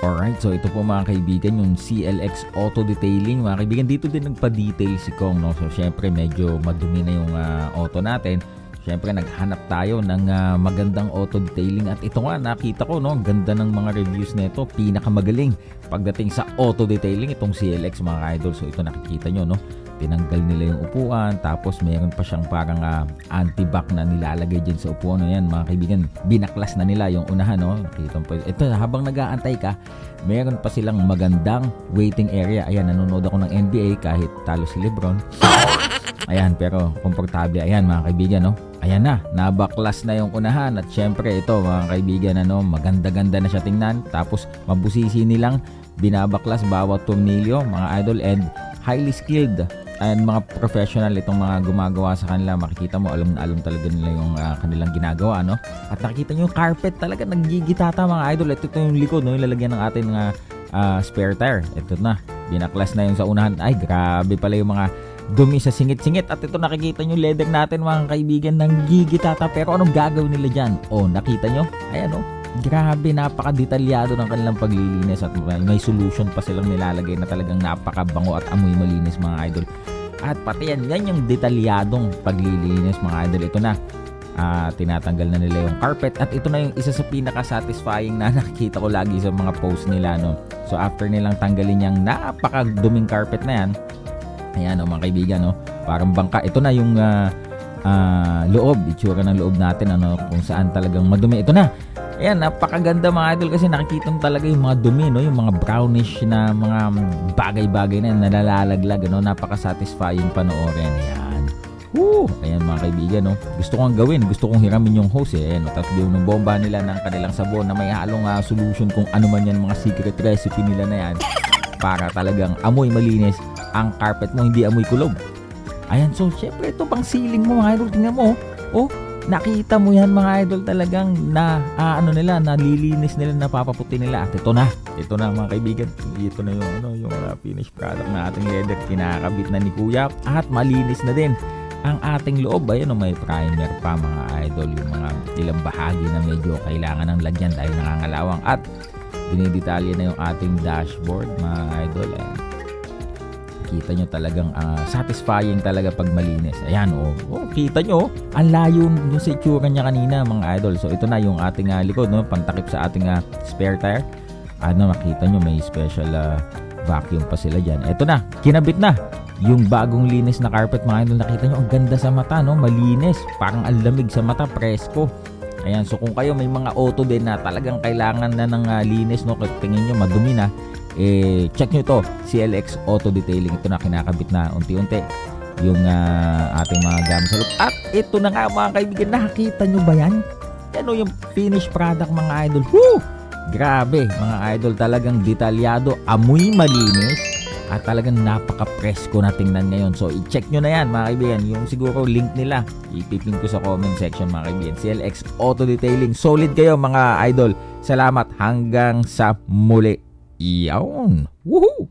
Alright, so ito po mga kaibigan, yung CLX Auto Detailing. Mga kaibigan, dito din nagpa-detail si Kong. No? So, syempre, medyo madumi na yung ah, auto natin. Syempre, naghanap tayo ng ah, magandang auto detailing. At ito nga, nakita ko, no? ganda ng mga reviews nito. Pinakamagaling pagdating sa auto detailing, itong CLX mga idol. So, ito nakikita nyo, no? tinanggal nila yung upuan tapos meron pa siyang parang ah, anti-back na nilalagay dyan sa upuan no yan mga kaibigan binaklas na nila yung unahan no nakita po ito habang nag-aantay ka meron pa silang magandang waiting area ayan nanonood ako ng NBA kahit talo si Lebron ayan pero komportable ayan mga kaibigan no ayan na nabaklas na yung unahan. At syempre ito mga kaibigan ano maganda-ganda na siya tingnan. Tapos mabusisi nilang binabaklas bawat tornilyo mga idol and highly skilled. And mga professional itong mga gumagawa sa kanila. Makikita mo alam na alam talaga nila yung ah, kanilang ginagawa no? At nakita nyo yung carpet talaga naggigitata mga idol. Ito, ito yung likod no? Yung lalagyan ng ating mga ah, spare tire. Ito na binaklas na yung sa unahan. Ay grabe pala yung mga dumi sa singit-singit at ito nakikita nyo leather natin mga kaibigan nanggigitata pero anong gagawin nila dyan oh nakita nyo ayan oh Grabe, napaka-detalyado ng kanilang paglilinis at may, solution pa silang nilalagay na talagang napakabango at amoy malinis mga idol. At pati yan, yan yung detalyadong paglilinis mga idol. Ito na, ah, tinatanggal na nila yung carpet at ito na yung isa sa pinaka-satisfying na nakikita ko lagi sa mga post nila. No? So after nilang tanggalin yung napakaduming carpet na yan, ayan o mga kaibigan, no? parang bangka. Ito na yung ah, ah, loob, itsura ng loob natin ano, kung saan talagang madumi. Ito na, Ayan, napakaganda mga idol kasi nakikita talaga yung mga dumi, no? yung mga brownish na mga bagay-bagay na nalalaglag, no? napaka-satisfying panoorin. Ayan. Woo! Ayan mga kaibigan, no? gusto kong gawin, gusto kong hiramin yung hose. Eh. No? Tapos yung bomba nila ng kanilang sabon na may halong ah, solution kung ano man yan, mga secret recipe nila na yan para talagang amoy malinis ang carpet mo, hindi amoy kulob. Ayan, so syempre ito pang ceiling mo mga idol, tingnan mo. Oh, nakita mo yan mga idol talagang na ah, ano nila nalilinis nila napapaputi nila. At ito na ito na mga kaibigan. Ito na yung ano yung uh, finished product na ating leather. Kinakabit na ni kuya. At malinis na din ang ating loob. Ayan oh, may primer pa mga idol. Yung mga ilang bahagi na medyo kailangan ng lagyan dahil nangangalawang. At dinidetalye na yung ating dashboard mga idol. Ayan kita nyo talagang ah, satisfying talaga pag malinis. Ayan, oh, oh kita nyo, oh. ang layo yung sa niya kanina mga idol. So ito na yung ating ah, likod, no? pantakip sa ating ah, spare tire. Ano, makita nyo may special ah, vacuum pa sila dyan. Ito na, kinabit na. Yung bagong linis na carpet mga idol, nakita nyo, ang ganda sa mata, no? Malinis. Parang ang lamig sa mata, presko. Ayan, so kung kayo may mga auto din na talagang kailangan na ng ah, linis, no? Kaya tingin nyo, madumi na, eh, check nyo to CLX Auto Detailing ito na kinakabit na unti-unti yung ah, ating mga gamit sa loob at ito na nga mga kaibigan nakakita nyo ba yan? yan o yung finished product mga idol Woo! grabe mga idol talagang detalyado amoy malinis at talagang napaka-presko na tingnan ngayon. So, i-check nyo na yan mga kaibigan. Yung siguro link nila, ipipin ko sa comment section mga kaibigan. CLX Auto Detailing. Solid kayo mga idol. Salamat hanggang sa muli. Yawn. Woohoo!